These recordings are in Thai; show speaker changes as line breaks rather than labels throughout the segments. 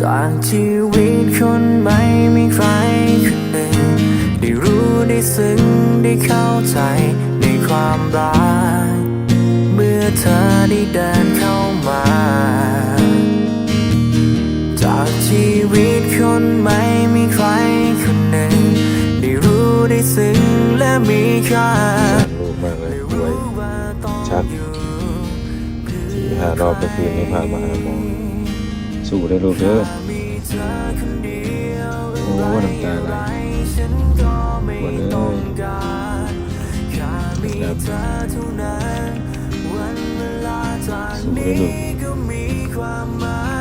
จากชีวิตคนไม่มีใครคนหนึ่งได้รู้ได้ซึ้งได้เข้าใจในความรัก เมื่อเธอได้เดินเข้ามา จากชีวิตคนไม่มีใครคนหนึ่งได้รู้ได้ซึ้งและมีค่า
ลูกมากเลยรวย
รู้ว่าต้อง
ชัด
อยู่
สี่ห้ารอบก็คืนนี้พามาหาหมอ สู้ได้ลูกเด้อ
มอคนเดียว
โอ้น้ำตาไหล
ฉันก็ไม่
วันเอ้
ต้อง
ย
การแค่มีเธอเท่านั้นวันเวลา
สู้ได้ลูก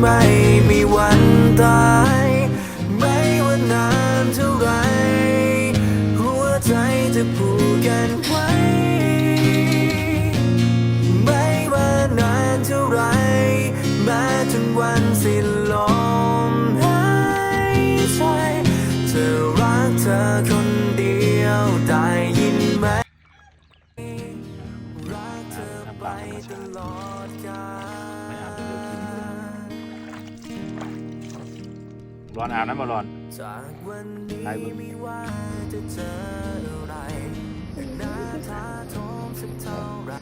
ไม่มีวันตาย ไม่ว่านานเท่าไร หัวใจจะผูกกันไว้ ไม่ว่านานเท่าไรแม้จนวันสิ้นลมหายใจจะรักเธอคนเดียวได้ยินไหม รักเธอไปตลอดกาล
ร้อนอาบน้ำมาร้อน
จากวันนี้
ไปเบิ่ง
ไม่ว่าจะเจออะไรหน้าท้าโทมสักเท่าไหร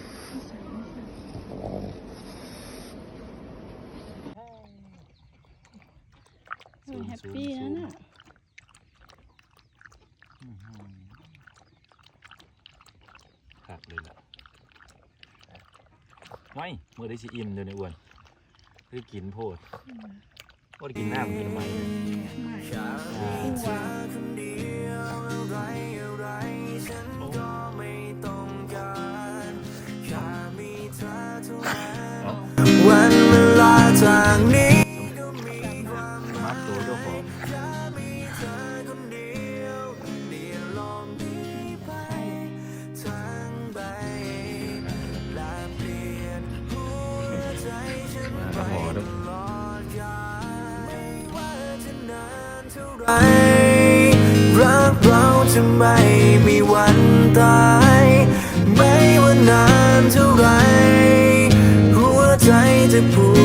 เออแฮปปี้นะน่ะ
ครับเลยล่ะไม่เมื่อได้ชิอิ่มเดี๋ยวนี้อ้วนได้กินโพดว่าได้ กินน้ำกินทำไมเนี่ย
ไม่
อ่า
เธอคนเดียวอะไรอะไรฉันก็ไม่ต้องการแค่มีเธอเท่านั้นวันเวลาจากนี้ก็มีความห
มั
มาย
ดตัวเจ้าของ
ไรรักเราจะไม่มีวันตาย ไม่ว่านานเท่าไร หัวใจจะผูก